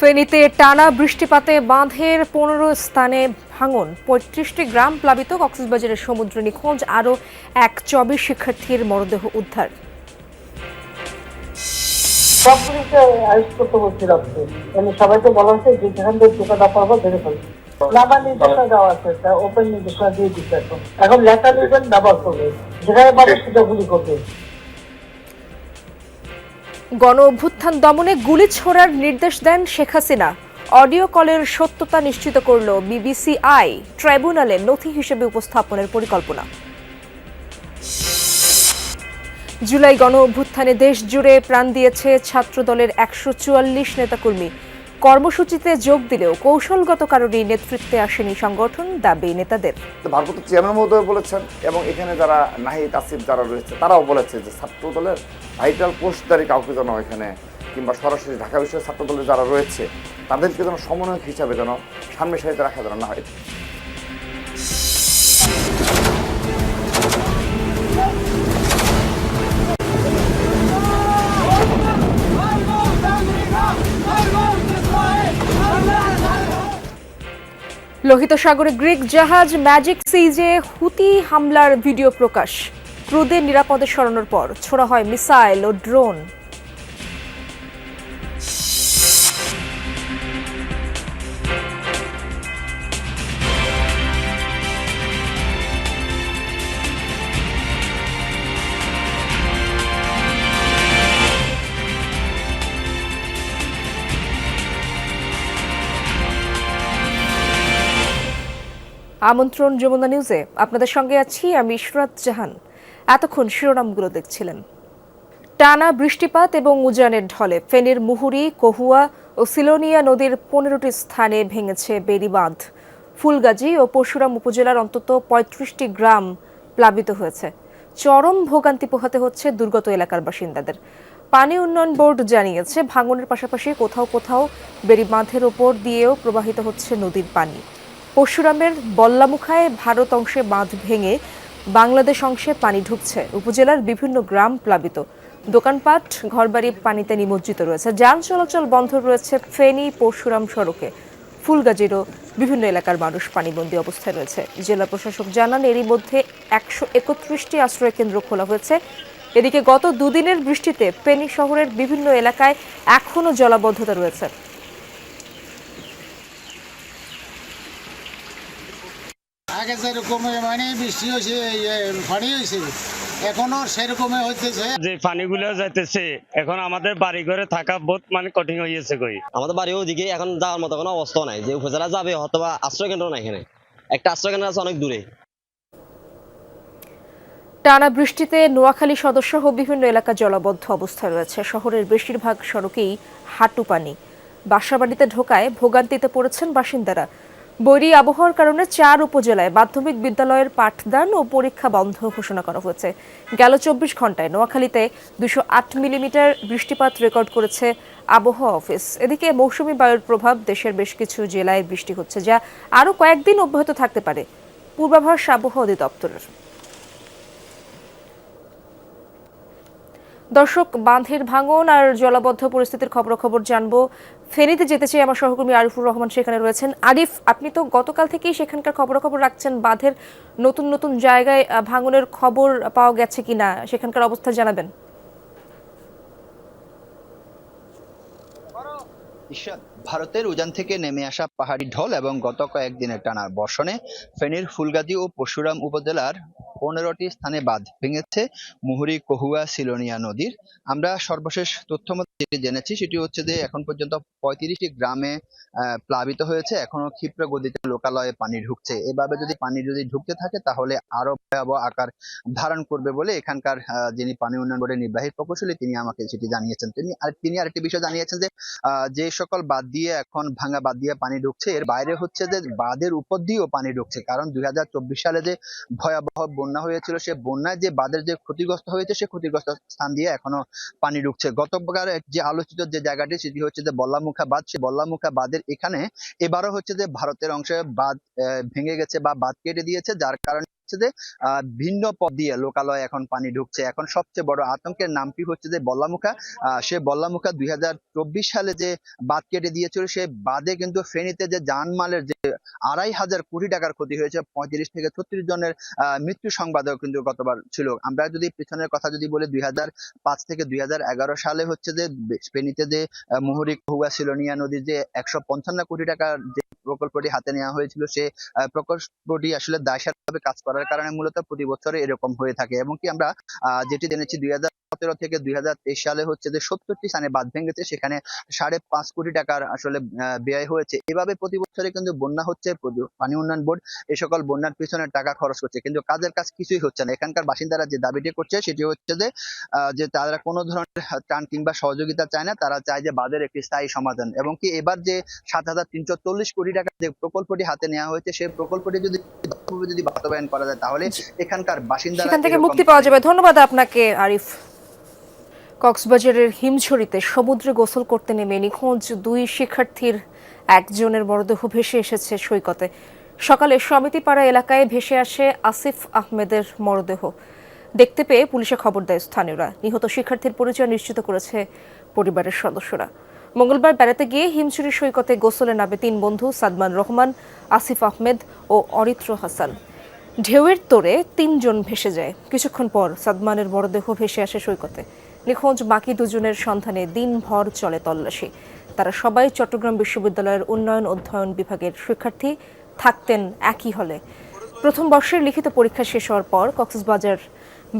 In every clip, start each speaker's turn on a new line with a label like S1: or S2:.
S1: ফেনীতে টানা বৃষ্টিপাতে বাঁধের পনেরো স্থানে ভাঙন। পঁয়ত্রিশটি গ্রাম প্লাবিত, কক্সবাজারের সমুদ্র নিখোঁজ, আরও এক চব্বিশ শিক্ষার্থীর মরদেহ উদ্ধার।
S2: মানে সবাইকে বলা হচ্ছে যেখান থেকে টোকাটা পারব ধরে ফেলবে লাভা নির্দেশনা দেওয়া আছে ওপেন নির্দেশনা দিয়ে দিচ্ছে এখন। এখন লেখা দিবেন ব্যবহার করবে। যেখানে পাবে সেটা গুলি করবে।
S1: গণ অভ্যুত্থান দমনে গুলি ছোড়ার নির্দেশ দেন শেখ হাসিনা। অডিও কলের সত্যতা নিশ্চিত করল বিবিসি আই ট্রাইব্যুনালে নথি হিসেবে উপস্থাপনের পরিকল্পনা। জুলাই গণ অভ্যুত্থানে দেশ জুড়ে প্রাণ দিয়েছে ছাত্রদলের একশো চুয়াল্লিশ নেতাকর্মী। কর্মসূচিতে যোগ দিলেও কৌশলগত কারণে নেতৃত্বে আসেনি সংগঠন, দাবি নেতাদের।
S3: ভারপ্রাপ্ত চেয়ারম্যান মহোদয় বলেছেন, এবং এখানে যারা নাহিদ আসিফ যারা রয়েছে, তারাও বলেছে যে ছাত্র দলের ভাইটাল পোস্টদারি কাউকে যেন এখানে কিংবা সরাসরি ঢাকা বিশ্বের ছাত্র দলের যারা রয়েছে, তাদেরকে যেন সমন্বয়ক হিসাবে যেন সামনে সারিতে রাখা যেন না হয়।
S1: লোহিত সাগরে গ্রিক জাহাজ ম্যাজিক সিজে হুতি হামলার ভিডিও প্রকাশ। ক্রুদের নিরাপদে সরানোর পর ছোড়া হয় মিসাইল ও ড্রোন। আমন্ত্রণ যমুনা নিউজে। আপনাদের সঙ্গে আছি আমি ইশরাত জাহান। এতক্ষণ শিরোনামগুলো দেখছিলেন। টানা বৃষ্টিপাত এবং উজানের ঢলে ফেনীর মুহুরি, কহুয়া ও সিলোনিয়া নদীর পনেরোটি স্থানে ভেঙেছে বেড়িবাঁধ ফুলগাজী ও পরশুরাম উপজেলার অন্তত পঁয়ত্রিশটি গ্রাম প্লাবিত হয়েছে। চরম ভোগান্তি পোহাতে হচ্ছে দুর্গত এলাকার বাসিন্দাদের। পানি উন্নয়ন বোর্ড জানিয়েছে, ভাঙনের পাশাপাশি কোথাও কোথাও বেড়িবাঁধের ওপর দিয়েও প্রবাহিত হচ্ছে নদীর পানি। পরশুরামের বল্লামুখায় ভারত অংশে বাঁধ ভেঙে বাংলাদেশ অংশে পানি ঢুকছে। উপজেলার বিভিন্ন গ্রাম প্লাবিত। দোকানপাট, ঘরবাড়ি পানিতে নিমজ্জিত রয়েছে। যান চলাচল বন্ধ রয়েছে ফেনী পরশুরাম সড়কে। ফুলগাজীরও বিভিন্ন এলাকার মানুষ পানিবন্দী অবস্থায় রয়েছে। জেলা প্রশাসক জানান, এরই মধ্যে একশো একত্রিশটি আশ্রয় কেন্দ্র খোলা হয়েছে। এদিকে গত দুদিনের বৃষ্টিতে ফেনী শহরের বিভিন্ন এলাকায় এখনও জলাবদ্ধতা রয়েছে।
S4: আগে যেরকম মানে বৃষ্টি হয়েছে পানি হয়েছে এখনও সেরকমই হইতেছে।
S5: যে পানিগুলো যাইতেছে এখন আমাদের বাড়ি ঘরে থাকা বহুত মানে কঠিন হয়ে গেছে কই।
S6: আমাদের বাড়ি ওদিকে এখন যাওয়ার মতো কোনো অবস্থা নাই। যে উপজেলা যাবে অথবা আশ্রয় কেন্দ্র নাই এখানে। একটা আশ্রয় কেন্দ্র আছে অনেক দূরে।
S1: টানা বৃষ্টিতে নোয়াখালী সদস্য ও বিভিন্ন এলাকা জলাবদ্ধ অবস্থায় রয়েছে। শহরের বেশিরভাগ সড়কেই হাঁটু পানি। বাসাবাড়িতে ঢোকায় ভোগান্তিতে পড়েছেন বাসিন্দারা। বৈরী আবহাওয়ার কারণে চার উপজেলায় মাধ্যমিক বিদ্যালয়ের পাঠদান ও পরীক্ষা বন্ধ ঘোষণা করা হয়েছে। গেল চব্বিশ ঘন্টায় নোয়াখালীতে দুশো আট মিলিমিটার বৃষ্টিপাত রেকর্ড করেছে আবহাওয়া অফিস। এদিকে মৌসুমি বায়ুর প্রভাব দেশের বেশ কিছু জেলায় বৃষ্টি হচ্ছে, যা আরও কয়েকদিন অব্যাহত থাকতে পারে। পূর্বাভাস আবহাওয়া অধিদপ্তরের। দর্শক, বাঁধের ভাঙন আর জলাবদ্ধ পরিস্থিতির খবরাখবর জানব। ফেনীতে যেতে চাই আমার সহকর্মী আরিফুর রহমান, সেখানে রয়েছেন। আরিফ, আপনি তো গতকাল থেকেই সেখানকার খবরাখবর রাখছেন, বাঁধের নতুন নতুন জায়গায় ভাঙনের খবর পাওয়া গেছে কিনা, সেখানকার অবস্থা জানাবেন।
S7: ভারতের উজান থেকে নেমে আসা পাহাড়ি ঢল এবং গত কয়েকদিনের টানার বর্ষণে ফেনীর ফুলগাজী ও পরশুরাম উপজেলার পনেরোটি স্থানে বাঁধ ভেঙেছে মুহুরী, কহুয়া, সিলোনিয়া নদীর। আমরা সর্বশেষ তথ্য মতে জেনেছি, সেটি হচ্ছে যে এখন পর্যন্ত পঁয়ত্রিশটি গ্রামে প্লাবিত হয়েছে। এখনও ক্ষিপ্র গতিতে লোকালয়ে পানি ঢুকছে। এভাবে যদি পানি যদি ঢুকতে থাকে, তাহলে আরও ভয়াবহ আকার ধারণ করবে বলে এখানকার যিনি পানি উন্নয়ন বোর্ডের নির্বাহী প্রকৌশলী, তিনি আমাকে সেটি জানিয়েছেন। তিনি আর, তিনি আরেকটি বিষয় জানিয়েছেন যে যে সকল বাদ দিয়ে এখন ভাঙা বাদ দিয়ে পানি ঢুকছে। এর বাইরে হচ্ছে যে বাঁধের উপর দিয়েও পানি ঢুকছে। কারণ দুই সালে যে ভয়াবহ বন্যা হয়েছিল, সে বন্যায় যে বাঁধের যে ক্ষতিগ্রস্ত হয়েছে, সে ক্ষতিগ্রস্ত স্থান দিয়ে এখনও পানি ঢুকছে। গতবার যে আলোচিত যে জায়গাটি, সেটি হচ্ছে যে বল্লামুখা বাঁধ সে বল্লামুখা বাঁধের এখানে এবারও হচ্ছে যে ভারতের অংশে বাঁধ ভেঙে গেছে বা বাঁধ কেটে দিয়েছে, যার কারণে হচ্ছে যে ভিন্ন পথ দিয়ে লোকালয়ে এখন পানি ঢুকছে। এখন সবচেয়ে বড় আতঙ্কের নামটি হচ্ছে যে, বল্লামুখা? সে বল্লামুখা দুই সালে যে বাঁধ কেটে দিয়েছিল সেই বাঁধে কিন্তু ফেনীতে যে জানমালের যে আড়াই হাজার কোটি টাকার ক্ষতি হয়েছে, পঁয়ত্রিশ থেকে ছত্রিশ জনের মৃত্যু সংবাদও কিন্তু গতবার ছিল। আমরা যদি পিছনের কথা যদি বলি, দুই পাঁচ থেকে দুই হাজার এগারো সালে হচ্ছে যে, ফেনীতে যে মুহুরী হুয়া সিলোনিয়া নদীর যে একশো পঞ্চান্ন কোটি টাকার যে প্রকল্পটি হাতে নেওয়া হয়েছিল, সে প্রকল্পটি আসলে দায়সারভাবে কাজ করার কারণে মূলত প্রতি বছরে এরকম হয়ে থাকে। এবং কি আমরা যেটি জেনেছি দুই সতেরো থেকে দুই সালে হচ্ছে যে সত্তরটি স্থানে বাঁধ ভেঙেছে, সেখানে সাড়ে পাঁচ কোটি টাকার আসলে ব্যয় হয়েছে। এভাবে প্রতি বছরে কিন্তু বন্যা হচ্ছে পানি উন্নয়ন বোর্ড এই সকল বন্যার পিছনে টাকা খরচ করছে। কিন্তু কাজের কাজ কিছুই হচ্ছে না। এখানকার বাসিন্দারা যে দাবিটি করছে, সেটি হচ্ছে যে যে তারা কোনো ধরনের ত্রাণ কিংবা সহযোগিতা চায় না, তারা চায় যে বাঁধের একটি স্থায়ী সমাধান। এবং কি এবার যে সাত হাজার তিনশো চল্লিশ কোটি টাকা যে প্রকল্পটি হাতে নেওয়া হয়েছে, সেই প্রকল্পটি যদি দক্ষভাবে যদি বাস্তবায়ন করা যায় তাহলে এখানকার বাসিন্দারা
S1: সেখান থেকে মুক্তি পাওয়া যাবে। ধন্যবাদ আপনাকে আরিফ। কক্সবাজারের হিমছড়িতে সমুদ্রে গোসল করতে নেমে নিখোঁজ দুই শিক্ষার্থীর একজনের মরদেহ ভেসে এসেছে সৈকতে। সকালে সমিতিপাড়া এলাকায় ভেসে আসে আসিফ আহমেদের মরদেহ। দেখতে পেয়ে পুলিশে খবর দেয় স্থানীয়রা। নিহত শিক্ষার্থীর পরিচয় নিশ্চিত করেছে পরিবারের সদস্যরা। মঙ্গলবার বেড়াতে গিয়ে হিমছড়ি সৈকতে গোসলে নামে তিন বন্ধু, সাদমান রহমান, আসিফ আহমেদ ও অরিত্র হাসান। ঢেউয়ের তোড়ে তিনজন ভেসে যায়। কিছুক্ষণ পর সাদমানের মরদেহ ভেসে আসে সৈকতে। নিখোঁজ বাকি দুজনের সন্ধানে দিনভর চলে তল্লাশি। তারা সবাই চট্টগ্রাম বিশ্ববিদ্যালয়ের উন্নয়ন অধ্যয়ন বিভাগের শিক্ষার্থী, থাকতেন একই হলে। প্রথম বর্ষের লিখিত পরীক্ষা শেষ হওয়ার পর কক্সবাজার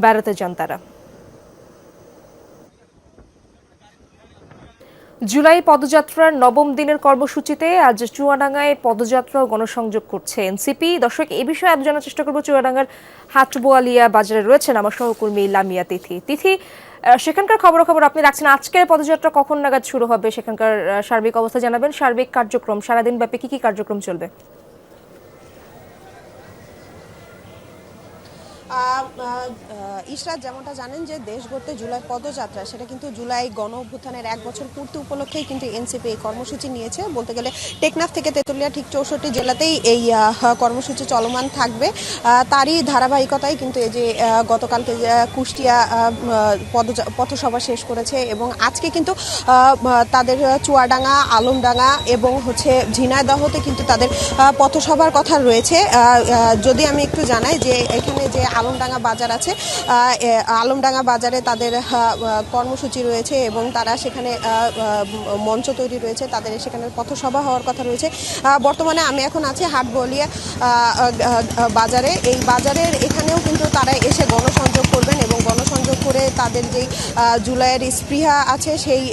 S1: বেড়াতে যান তারা। জুলাই পদযাত্রার নবম দিনের কর্মসূচিতে আজ চুয়াডাঙ্গায় পদযাত্রা গণসংযোগ করছে এনসিপি। দর্শক, এ বিষয়ে আমি জানার চেষ্টা করব চুয়াডাঙ্গার হাটবোয়ালিয়া বাজারে রয়েছেন আমার সহকর্মী লামিয়া তিথি। তিথি সেখানকার খবর খবর আপনি রাখছেন। আজকের পদযাত্রা কখন নাগাদ শুরু হবে? সেখানকার সার্বিক অবস্থা জানাবেন। সার্বিক কার্যক্রম সারাদিন ব্যাপী কি কি কার্যক্রম চলবে?
S8: ইশরাত যেমনটা জানেন যে দেশ গড়তে জুলাই পদযাত্রা সেটা কিন্তু জুলাই গণ অভ্যুত্থানের এক বছর পূর্তি উপলক্ষেই কিন্তু এনসিপি এই কর্মসূচি নিয়েছে। বলতে গেলে টেকনাফ থেকে তেঁতুলিয়া ঠিক চৌষট্টি জেলাতেই এই কর্মসূচি চলমান থাকবে। তারই ধারাবাহিকতায় কিন্তু এই যে গতকালকে কুষ্টিয়া আহ, পথসভা শেষ করেছে এবং আজকে কিন্তু তাদের চুয়াডাঙ্গা আলমডাঙ্গা এবং হচ্ছে ঝিনাইদহতে কিন্তু তাদের পথসভার কথা রয়েছে। যদি আমি একটু জানাই যে এখানে যে আলমডাঙ্গা বাজার আছে। আলমডাঙ্গা বাজারে তাদের কর্মসূচি রয়েছে এবং তারা সেখানে মঞ্চ তৈরি রয়েছে। তাদের সেখানে পথসভা হওয়ার কথা রয়েছে। বর্তমানে আমি এখন আছি হাটবলিয়া বাজারে। এই বাজারের এখানেও কিন্তু তারা এসে গণসংযোগ করবেন এবং গণসংযোগ করে তাদের যেই জুলাইয়ের স্পৃহা আছে সেই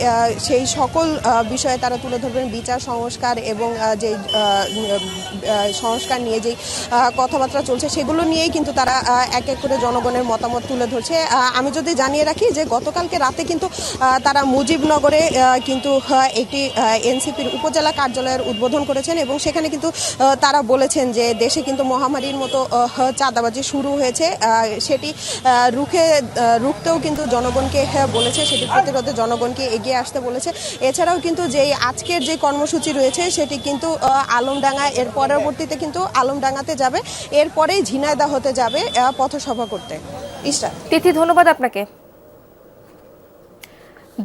S8: সেই সকল বিষয়ে তারা তুলে ধরবেন। বিচার সংস্কার এবং আহ, সংস্কার নিয়ে যেই কথাবার্তা চলছে সেগুলো নিয়েই কিন্তু তারা এক এক করে জনগণের মতামত তুলে ধরছে। আমি যদি জানিয়ে রাখি যে গতকালকে রাতে কিন্তু তারা মুজিবনগরে কিন্তু একটি এনসিপির উপজেলা কার্যালয়ের উদ্বোধন করেছেন এবং সেখানে কিন্তু তারা বলেছেন যে দেশে কিন্তু মহামারীর মতো চাঁদাবাজি শুরু হয়েছে। সেটি রুখে রুখতেও কিন্তু জনগণকে হ্যাঁ, বলেছে সেটি প্রতিরোধে জনগণকে এগিয়ে আসতে বলেছে। এছাড়াও কিন্তু যে আজকের যে কর্মসূচি রয়েছে সেটি কিন্তু আলমডাঙ্গা এর পরবর্তীতে কিন্তু আলমডাঙ্গাতে যাবে। এরপরেই ঝিনাইদাহতে যাবে। আহ, পথসভা করতে। ইস্টা
S1: তিথি, ধন্যবাদ আপনাকে।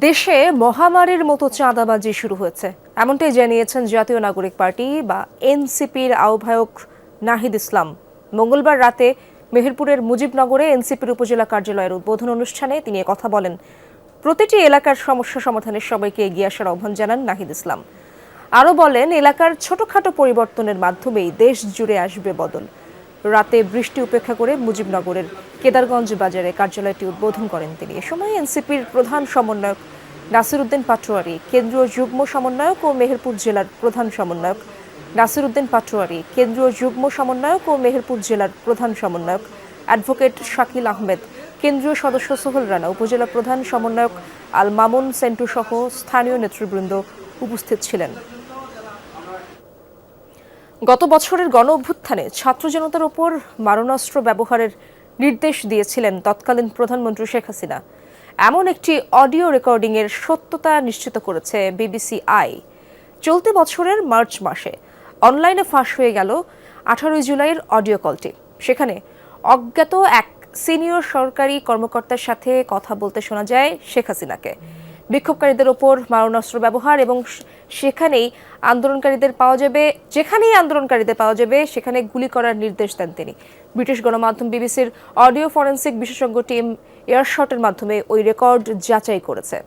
S1: দেশে মহামারীর মতো চাঁদাবাজি শুরু হয়েছে। এমনটাই জানিয়েছেন জাতীয় নাগরিক পার্টি বা এনসিপির আহ্বায়ক নাহিদ ইসলাম। মঙ্গলবার রাতে মেহেরপুরের মুজিবনগরে এনসিপির উপজেলা কার্যালয়ের উদ্বোধন অনুষ্ঠানে তিনি কথা বলেন। প্রতিটি এলাকার সমস্যা সমাধানে সবাইকে এগিয়ে আসার আহ্বান জানান নাহিদ ইসলাম। আরও বলেন, এলাকার ছোটখাটো পরিবর্তনের মাধ্যমেই দেশ জুড়ে আসবে বদল। রাতে বৃষ্টি উপেক্ষা করে মুজিবনগরের কেদারগঞ্জ বাজারে কার্যালয়টি উদ্বোধন করেন তিনি। এ সময় এনসিপির প্রধান সমন্বয়ক নাসিরুদ্দিন পাটোয়ারি, কেন্দ্রীয় যুগ্ম সমন্বয়ক ও মেহেরপুর জেলার প্রধান সমন্বয়ক নাসিরুদ্দিন পাটোয়ারি, কেন্দ্রীয় যুগ্ম সমন্বয়ক ও মেহেরপুর জেলার প্রধান সমন্বয়ক অ্যাডভোকেট শাকিল আহমেদ, কেন্দ্রীয় সদস্য সোহেল রানা, উপজেলা প্রধান সমন্বয়ক আল মামুন সেন্টু সহ স্থানীয় নেতৃবৃন্দ উপস্থিত ছিলেন। গত বছরের গণ অভ্যুত্থানে ছাত্র জনতার ওপর মারণাস্ত্র ব্যবহারের নির্দেশ দিয়েছিলেন তৎকালীন প্রধানমন্ত্রী শেখ হাসিনা। এমন একটি অডিও রেকর্ডিংয়ের সত্যতা নিশ্চিত করেছে বিবিসি আই। চলতি বছরের মার্চ মাসে অনলাইনে ফাঁস হয়ে গেল আঠারোই জুলাইয়ের অডিও কলটি। সেখানে অজ্ঞাত এক সিনিয়র সরকারি কর্মকর্তার সাথে কথা বলতে শোনা যায় শেখ হাসিনাকে। বিক্ষোভকারীদের ওপর মারণাস্ত্র ব্যবহার এবং সেখানেই আন্দোলনকারীদের পাওয়া যাবে, যেখানেই আন্দোলনকারীদের পাওয়া যাবে, সেখানে গুলি করার নির্দেশ দেন তিনি। ব্রিটিশ গণমাধ্যম বিবিসির অডিও ফরেন্সিক বিশেষজ্ঞ টিম এয়ারশটের মাধ্যমে ওই রেকর্ড যাচাই করেছে।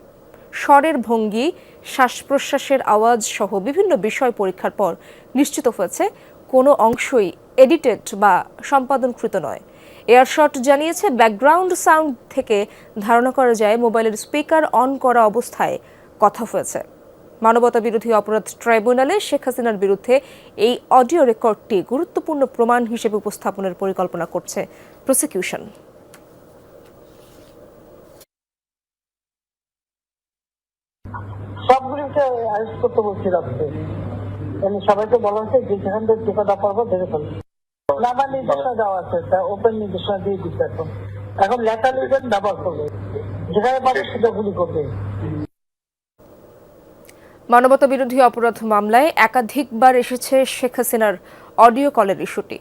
S1: স্বরের ভঙ্গি শ্বাস প্রশ্বাসের আওয়াজ সহ বিভিন্ন বিষয় পরীক্ষার পর নিশ্চিত হয়েছে, কোনো অংশই এডিটেড বা সম্পাদনকৃত নয়। এয়ারশট জানিয়েছে ব্যাকগ্রাউন্ড সাউন্ড থেকে ধারণা করা যায় মোবাইলের স্পিকার অন করা অবস্থায় কথা হয়েছে। মানবতা বিরোধী অপরাধ ট্রাইব্যুনালে শেখ হাসিনার বিরুদ্ধে এই অডিও রেকর্ডটি গুরুত্বপূর্ণ প্রমাণ হিসেবে উপস্থাপনের পরিকল্পনা করছে প্রসিকিউশন
S2: সবগুলিকে অ্যারেস্ট করতে বলছি রাখতে সবাইকে বলা হয়েছে যে যেখান থেকে টিকা দেওয়া ধরে ফেলবে।
S1: মানবতা বিরোধী অপরাধ মামলায় একাধিকবার এসেছে শেখ হাসিনার অডিও কলের ইস্যুটি।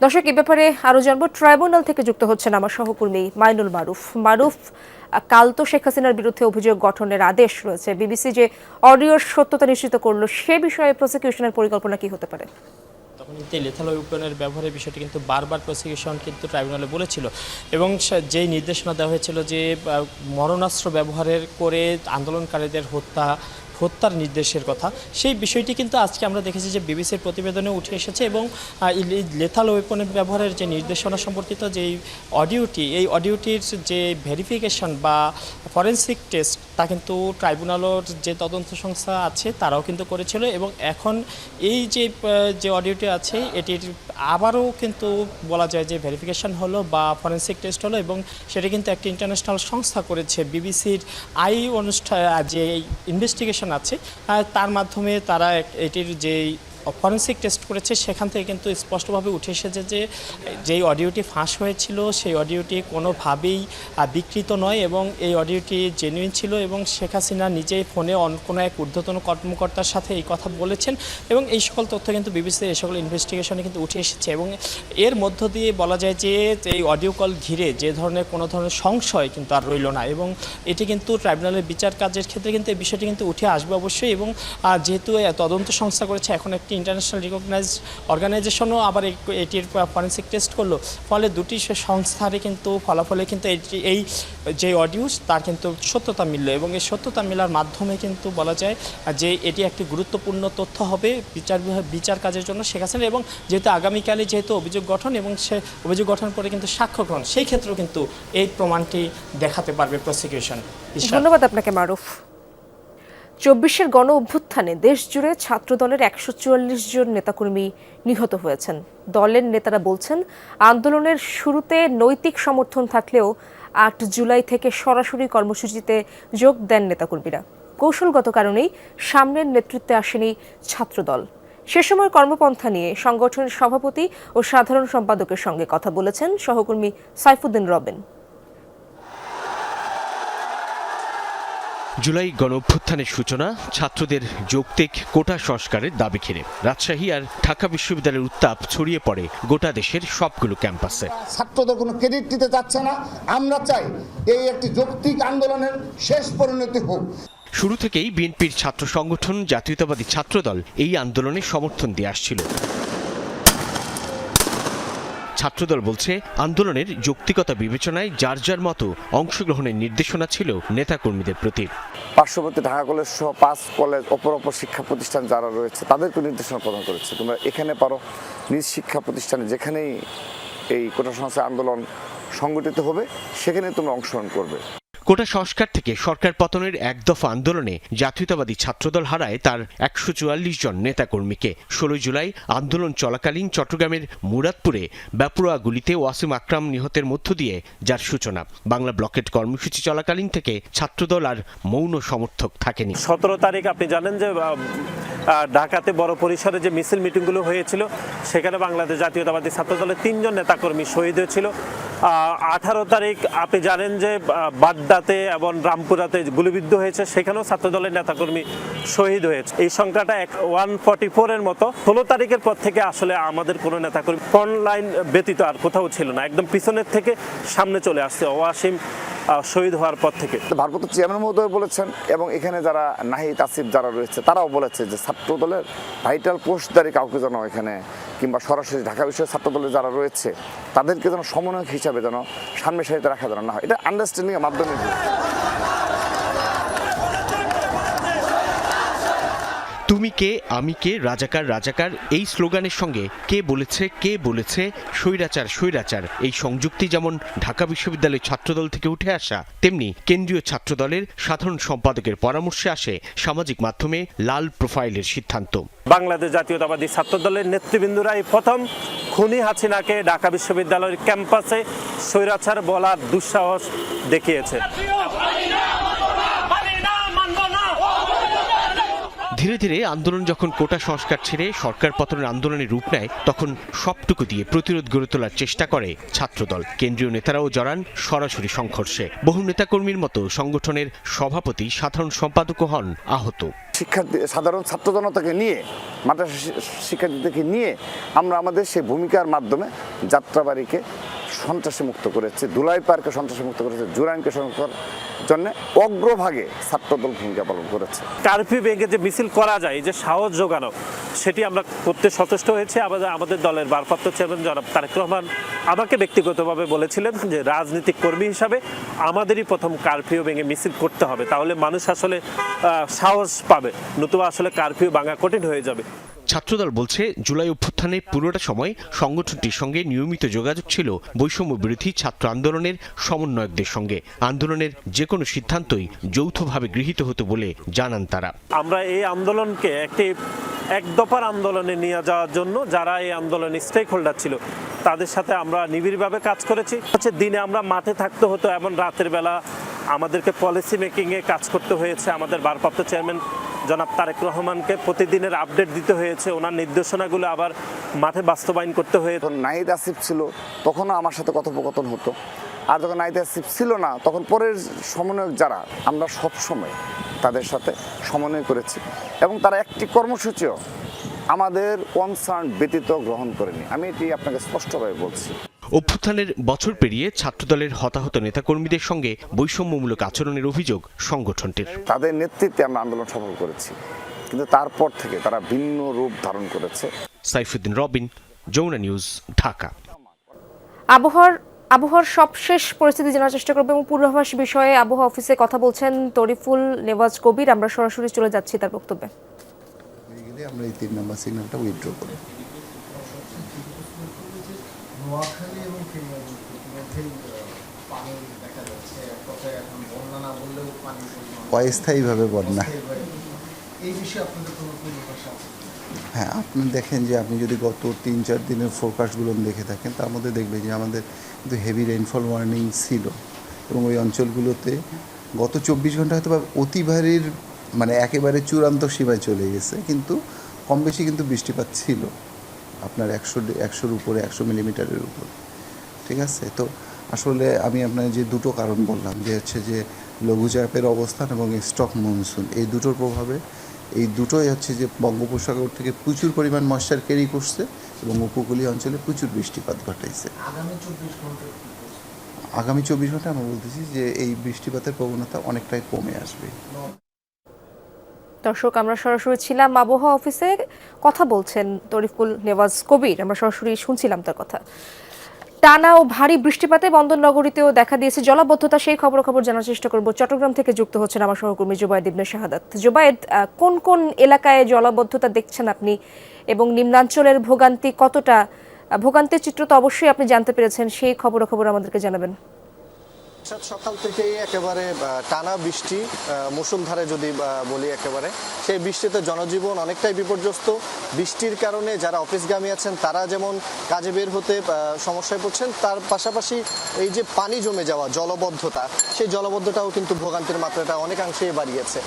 S1: দর্শক, এ ব্যাপারে আরও জানব। ট্রাইব্যুনাল থেকে যুক্ত হচ্ছেন আমার সহকর্মী মাইনুল মারুফ। মারুফ, কাল তো শেখ হাসিনার বিরুদ্ধে অভিযোগ গঠনের আদেশ রয়েছে। বিবিসি যে অডিওর সত্যতা নিশ্চিত করল, সে বিষয়ে প্রসিকিউশনের পরিকল্পনা কি হতে পারে?
S9: এই লেথাল ওয়েপনের ব্যবহারের বিষয়টি কিন্তু বারবার প্রসিকিউশন কিন্তু ট্রাইব্যুনালে বলেছিল। এবং যেই নির্দেশনা দেওয়া হয়েছিল যে মরণাস্ত্র ব্যবহারের করে আন্দোলনকারীদের হত্যা হত্যার নির্দেশের কথা। সেই বিষয়টি কিন্তু আজকে আমরা দেখেছি যে বিবিসির প্রতিবেদনে উঠে এসেছে এবং লেথাল ওয়েপনের ব্যবহারের যে নির্দেশনা সম্পর্কিত যেই অডিওটি, এই অডিওটির যে ভেরিফিকেশন বা ফরেন্সিক টেস্ট, তা কিন্তু ট্রাইব্যুনালের যে তদন্ত সংস্থা আছে, তারাও কিন্তু করেছিল এবং এখন এই যে যে অডিওটি আছে, এটির আবারও কিন্তু বলা যায় যে ভেরিফিকেশন হলো বা ফরেন্সিক টেস্ট হলো এবং সেটা কিন্তু একটি ইন্টারন্যাশনাল সংস্থা করেছে বিবিসির আই অনুষ্ঠান যে ইনভেস্টিগেশন আছে তার মাধ্যমে তারা এটির যেই ফরেন্সিক টেস্ট করেছে, সেখান থেকে কিন্তু স্পষ্টভাবে উঠে এসেছে যে, যেই অডিওটি ফাঁস হয়েছিল, সেই অডিওটি কোনোভাবেই বিকৃত নয় এবং এই অডিওটি জেনুইন ছিল এবং শেখ হাসিনা নিজেই ফোনে কোনো এক ঊর্ধ্বতন কর্মকর্তার সাথে এই কথা বলেছেন এবং এই সকল তথ্য কিন্তু বিবিসি এই সকল ইনভেস্টিগেশনে কিন্তু উঠে এসেছে এবং এর মধ্য দিয়ে বলা যায় যে, এই অডিও কল ঘিরে যে ধরনের কোনো ধরনের সংশয় কিন্তু আর রইল না এবং এটি কিন্তু ট্রাইব্যুনালের বিচার কাজের ক্ষেত্রে কিন্তু এই বিষয়টি কিন্তু উঠে আসবে অবশ্যই এবং যেহেতু তদন্ত সংস্থা করেছে, এখন একটি ইন্টারন্যাশনাল রিকগনাইজ অর্গানাইজেশনও আবার এটির ফরেন্সিক টেস্ট করল। ফলে দুটি সে সংস্থারই কিন্তু ফলাফলে কিন্তু এই যে অডিও তার কিন্তু সত্যতা মিলল এবং এই সত্যতা মেলার মাধ্যমে কিন্তু বলা যায় যে এটি একটি গুরুত্বপূর্ণ তথ্য হবে বিচার বিচার কাজের জন্য শেখ হাসিনা এবং যেহেতু আগামীকালে যেহেতু অভিযোগ গঠন এবং সে অভিযোগ গঠন পরে কিন্তু সাক্ষ্য গ্রহণ, সেই ক্ষেত্রেও কিন্তু এই প্রমাণটি দেখাতে পারবে প্রসিকিউশন
S1: ধন্যবাদ আপনাকে, মারুফ। চব্বিশের গণ অভ্যুত্থানে দেশ জুড়ে ছাত্রদলের একশো চুয়াল্লিশ জন নেতাকর্মী নিহত হয়েছেন। দলের নেতারা বলছেন, আন্দোলনের শুরুতে নৈতিক সমর্থন থাকলেও আট জুলাই থেকে সরাসরি কর্মসূচিতে যোগ দেন নেতাকর্মীরা। কৌশলগত কারণেই সামনের নেতৃত্বে আসেনি ছাত্রদল। সে সময় কর্মপন্থা নিয়ে সংগঠনের সভাপতি ও সাধারণ সম্পাদকের সঙ্গে কথা বলেছেন সহকর্মী সাইফুদ্দিন রবেন।
S10: জুলাই গণ অভ্যুত্থানের সূচনা ছাত্রদের যৌক্তিক কোটা সংস্কারের দাবি ঘিরে। রাজশাহী আর ঢাকা বিশ্ববিদ্যালয়ের উত্তাপ ছড়িয়ে পড়ে গোটা দেশের সবগুলো ক্যাম্পাসে।
S4: ছাত্রদের কোনো ক্রেডিট দিতে চাচ্ছে না। আমরা চাই এই একটি যৌক্তিক আন্দোলনের শেষ পরিণতি হোক।
S10: শুরু থেকেই বিএনপির ছাত্র সংগঠন জাতীয়তাবাদী ছাত্রদল এই আন্দোলনে সমর্থন দিয়ে আসছিল। ছাত্রদল বলছে, আন্দোলনের যৌক্তিকতা বিবেচনায় যার যার মতো অংশগ্রহণের নির্দেশনা ছিল নেতাকর্মীদের প্রতি।
S3: পার্শ্ববর্তী ঢাকা কলেজ সহ পাঁচ কলেজ অপর অপর শিক্ষা প্রতিষ্ঠান যারা রয়েছে তাদেরকে নির্দেশনা প্রদান করেছে। তোমরা এখানে পারো, নিজ শিক্ষা প্রতিষ্ঠানে যেখানেই এই কোটা সংস্কার আন্দোলন সংগঠিত হবে সেখানে তোমরা অংশগ্রহণ করবে।
S10: কোটা সংস্কার থেকে সরকার পতনের এক দফা আন্দোলনে জাতীয়তাবাদী ছাত্রদল হারায় তার একশো চুয়াল্লিশ জন নেতাকর্মীকে। ষোলোই জুলাই আন্দোলন চলাকালীন চট্টগ্রামের মুরাদপুরে ব্যাপুরা গুলিতে ওয়াসিম আকরাম নিহতের মধ্য দিয়ে যার সূচনা। বাংলা ব্লকেট কর্মসূচি চলাকালীন থেকে ছাত্রদল আর মৌন সমর্থক থাকেনি।
S11: সতেরো তারিখ আপনি জানেন যে ঢাকাতে বড় পরিসরে যে মিছিল মিটিংগুলো হয়েছিল, সেখানে বাংলাদেশ জাতীয়তাবাদী ছাত্রদলের তিনজন নেতাকর্মী শহীদ হয়েছিল। আঠারো তারিখ আপনি জানেন যে বাড্ডাতে এবং রামপুরাতে গুলিবিদ্ধ হয়েছে সেখানেও ছাত্রদলের নেতাকর্মী শহীদ হয়েছে। এই সংখ্যাটা এক ওয়ান ফর্টি ফোরের মতো। ষোলো তারিখের পর থেকে আসলে আমাদের কোনো নেতাকর্মী ফ্রন্ট লাইন ব্যতীত আর কোথাও ছিল না। একদম পিছনের থেকে সামনে চলে আসছে ওয়াসিম আহ, শহীদ হওয়ার পর থেকে।
S3: ভারপ্রাপ্ত চেয়ারম্যান মহোদয় বলেছেন, এবং এখানে যারা নাহিদ আসিফ যারা রয়েছে, তারাও বলেছে যে ছাত্র দলের ভাইটাল পোস্টদারি কাউকে যেন এখানে কিংবা সরাসরি ঢাকা বিষয়ে ছাত্র দলের যারা রয়েছে, তাদেরকে যেন সমন্বয়ক হিসাবে যেন সামনে সারিতে রাখা যেন না হয়। এটা আন্ডারস্ট্যান্ডিং এর মাধ্যমে।
S10: তুমি কে, আমি কে, রাজাকার রাজাকার, এই স্লোগানের সঙ্গে কে বলেছে কে বলেছে, স্বৈরাচার স্বৈরাচার। এই সংযুক্তি যেমন ঢাকা বিশ্ববিদ্যালয়ের ছাত্রদল থেকে উঠে আসা, তেমনি কেন্দ্রীয় ছাত্রদলের সাধারণ সম্পাদকের পরামর্শে আসে সামাজিক মাধ্যমে লাল প্রোফাইলের সিদ্ধান্ত।
S11: বাংলাদেশ জাতীয়তাবাদী ছাত্রদলের নেতৃবৃন্দরাই প্রথম খুনি হাসিনাকে ঢাকা বিশ্ববিদ্যালয়ের ক্যাম্পাসে স্বৈরাচার বলার দুঃসাহস দেখিয়েছে।
S10: ধীরে ধীরে আন্দোলন যখন কোটা সংস্কার ছেড়ে সরকার পতনের আন্দোলনের রূপ নেয়, তখন সবটুকু দিয়ে প্রতিরোধ গড়ে তোলার চেষ্টা করে ছাত্রদল। কেন্দ্রীয় নেতারাও জড়ান সরাসরি সংঘর্ষে। বহু নেতাকর্মীর মতো সংগঠনের সভাপতি, সাধারণ সম্পাদকও হন আহত।
S3: শিক্ষার্থী সাধারণ ছাত্র জনতাকে নিয়ে, মাদ্রাসা শিক্ষার্থীদেরকে নিয়ে আমরা আমাদের সেই ভূমিকার মাধ্যমে যাত্রাবাড়িকে সন্ত্রাসী মুক্ত করেছে দুলাই পার্কে সন্ত্রাসী মুক্ত করেছে, জুরাইনকে সন্ত্রাসী করার জন্য অগ্রভাগে ছাত্রদল ভূমিকা পালন করেছে।
S11: কারফিউ ভেঙে যে মিছিল করা যায় যে সাহস যোগানো সেটি আমরা করতে সচেষ্ট হয়েছে। আমাদের আমাদের দলের ভারপ্রাপ্ত চেয়ারম্যান জনাব তারেক রহমান আমাকে ব্যক্তিগতভাবে বলেছিলেন যে রাজনৈতিক কর্মী হিসাবে আমাদেরই প্রথম কারফিউ ভেঙে মিছিল করতে হবে। তাহলে মানুষ আসলে সাহস পাবে, নতুবা আসলে কারফিউ ভাঙা কঠিন হয়ে যাবে।
S10: ছাত্রদল বলছে, জুলাই অভ্যুত্থানে পুরোটা সময় সংগঠনটির সঙ্গে নিয়মিত যোগাযোগ ছিল বৈষম্য বিরোধী ছাত্র আন্দোলনের সমন্বয়কদের সঙ্গে। আন্দোলনের যে কোনো সিদ্ধান্তই যৌথভাবে গৃহীত হতো বলে জানান তারা।
S11: আমরা এই আন্দোলনকে একটি এক দফার আন্দোলনে নিয়ে যাওয়ার জন্য যারা এই আন্দোলনে স্টেক হোল্ডার ছিল, তাদের সাথে আমরা নিবিড়ভাবে কাজ করেছি। হচ্ছে দিনে আমরা মাঠে থাকতে হতো, এমন রাতের বেলা আমাদেরকে পলিসি মেকিংয়ে কাজ করতে হয়েছে। আমাদের ভারপ্রাপ্ত চেয়ারম্যান জনাব তারেক রহমানকে প্রতিদিনের আপডেট দিতে হয়েছে। ওনার নির্দেশনাগুলো আবার মাঠে বাস্তবায়ন করতে হয়েছে।
S3: যখন নাহিদ আসিফ ছিল, তখনও আমার সাথে কথোপকথন হতো। আর যখন নাহিদ আসিফ ছিল না, তখন পরের সমন্বয়ক যারা, আমরা সব সময় তাদের সাথে সমন্বয় করেছি। এবং তারা একটি কর্মসূচিও আমাদের কনসার্ন ব্যতীত গ্রহণ করেনি। আমি এটি আপনাকে স্পষ্টভাবে বলছি।
S10: অভ্যুত্থানের বছর পেরিয়ে ছাত্রদলের হতাহত নেতাকর্মীদের সঙ্গে বৈষম্যমূলক আচরণের অভিযোগ সংগঠনটির।
S3: তাদের নেতৃত্বে আমরা আন্দোলন সফল করেছি। কিন্তু তারপর থেকে তারা ভিন্ন রূপ ধারণ করেছে।
S10: সাইফুদ্দিন রবিন যমুনা নিউজ ঢাকা।
S1: আবহাওয়ার আবহাওয়ার সবশেষ পরিস্থিতি জানার চেষ্টা করব এবং পূর্বাভাস বিষয়ে আবহাওয়া অফিসে কথা বলছেন তরিফুল নেওয়াজ কবির। আমরা সরাসরি চলে যাচ্ছি তার বক্তব্যে।
S12: আমরা এই তিন নম্বর সিগন্যালটা উইথড্র করি। অস্থায়ীভাবে বন্যা। হ্যাঁ আপনি দেখেন যে আপনি যদি গত তিন চার দিনের ফোরকাস্টগুলো দেখে থাকেন তার মধ্যে দেখবেন যে আমাদের কিন্তু হেভি রেইনফল ওয়ার্নিং ছিল এবং ওই অঞ্চলগুলোতে গত চব্বিশ ঘণ্টা হয়তো বা অতি ভারীর মানে একেবারে চূড়ান্ত সীমায় চলে গেছে কিন্তু কম বেশি কিন্তু বৃষ্টিপাত ছিল। আপনার একশো একশোর উপরে একশো মিলিমিটারের উপর। ঠিক আছে? তো আসলে আমি আপনার যে দুটো কারণ বললাম যে হচ্ছে যে লঘুচাপের অবস্থান এবং স্টক মনসুন এই দুটোর প্রভাবে এই দুটোই হচ্ছে যে বঙ্গোপসাগর থেকে প্রচুর পরিমাণ ময়শ্চার ক্যারি করছে এবং উপকূলীয় অঞ্চলে প্রচুর বৃষ্টিপাত ঘটাইছে। আগামী চব্বিশ ঘণ্টা আমরা বলতেছি যে এই বৃষ্টিপাতের প্রবণতা অনেকটাই কমে আসবে।
S1: দর্শক, আমরা সরাসরি ছিলাম আবহাওয়া অফিসে। কথা বলছেন তরিফুল নেওয়াজ কবির, আমরা সরাসরি শুনছিলাম তার কথা। টানা ও ভারী বৃষ্টিপাতে বন্দর নগরীতেও দেখা দিয়েছে জলাবদ্ধতা। সেই খবর খবর জানার চেষ্টা করব। চট্টগ্রাম থেকে যুক্ত হচ্ছেন আমার সহকর্মী জুবায়েদ ইবনে শাহাদাত। জুবায়েদ কোন কোন এলাকায় জলাবদ্ধতা দেখছেন আপনি? এবং নিম্নাঞ্চলের ভোগান্তি কতটা? ভোগান্তির চিত্র তো অবশ্যই আপনি জানতে পেরেছেন। সেই খবর খবর আমাদেরকে জানাবেন।
S13: সাত সকাল থেকেই একেবারে টানা বৃষ্টি আহ, মুষলধারে যদি বলি একেবারে সেই বৃষ্টিতে জনজীবন অনেকটাই বিপর্যস্ত। বৃষ্টির কারণে যারা অফিসগামী আছেন তারা যেমন কাজে বের হতে সমস্যায় পড়ছেন তার পাশাপাশি এই যে পানি জমে যাওয়া জলবদ্ধতা সেই জলবদ্ধতাও কিন্তু ভোগান্তির মাত্রাটা অনেকাংশেই বাড়িয়েছে।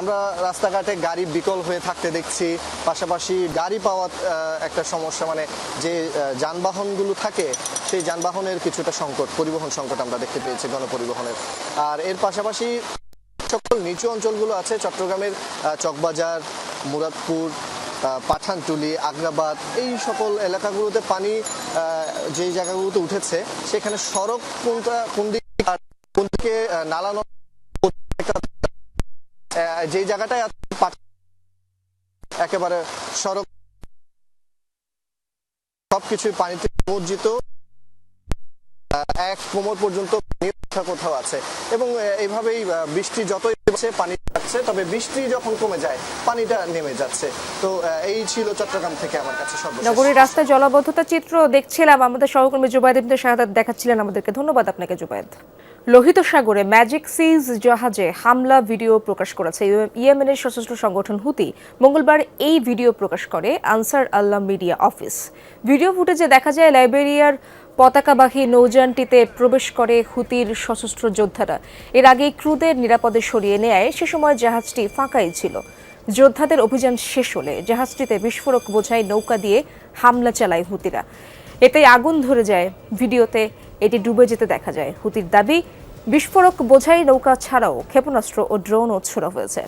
S13: আমরা রাস্তাঘাটে গাড়ি বিকল হয়ে থাকতে দেখছি পাশাপাশি গাড়ি পাওয়া একটা সমস্যা মানে যে যানবাহনগুলো থাকে সেই যানবাহনের কিছুটা সংকট পরিবহন সংকট আমরা দেখতে পেয়েছি। গণপরিবহনের আর এর পাশাপাশি সকল নিচু অঞ্চলগুলো আছে চট্টগ্রামের চকবাজার মুরাদপুর পাঠানটুলি আগ্রাবাদ এই সকল এলাকাগুলোতে পানি যেই জায়গাগুলোতে উঠেছে সেখানে সড়ক কোনটা কোন দিকে কোন দিকে নালা যেই জায়গাটায় একেবারে সড়ক সবকিছুই পানিতে নিমজ্জিত আহ, এক কোমর পর্যন্ত কোথাও আছে। এবং এইভাবেই বৃষ্টি যতই হচ্ছে, পানি যাচ্ছে, তবে বৃষ্টি যখন কমে যায়, পানিটা নেমে যাচ্ছে। তো এই ছিল চট্টগ্রাম থেকে আমার কাছে সর্বশেষ।
S1: নগরীর রাস্তায় জলাবদ্ধতা চিত্র দেখছিলাম। আমাদের সহকর্মী জুবাইদ ইবনে শাহাদাত দেখাচ্ছিলেন আমাদেরকে। ধন্যবাদ আপনাকে জুবাইদ লোহিত সাগরে ম্যাজিক সিজ জাহাজে হামলা ভিডিও প্রকাশ করেছে ইয়ে- ইয়েমেনের সশস্ত্র সংগঠন হুতি। মঙ্গলবার এই ভিডিও প্রকাশ করে Ansar Allah media office. Video footage দেখা যায়, লাইবেরিয়ার পতাকাবাহী নৌযানটিতে প্রবেশ করে হুতির সশস্ত্র যোদ্ধারা। এর আগে ক্রুদের নিরাপদে সরিয়ে নেয়, সে সময় জাহাজটি ফাঁকাই ছিল। যোদ্ধাদের অভিযান শেষ হলে জাহাজটিতে বিস্ফোরক বোঝাই নৌকা দিয়ে হামলা চালায় হুতিরা। এতে আগুন ধরে যায়। ভিডিওতে এটি ডুবে যেতে দেখা যায়। হুতির দাবি, বিস্ফোরক বোঝাই নৌকা ছাড়াও ক্ষেপণাস্ত্র ও ড্রোনও ছোড়া হয়েছে।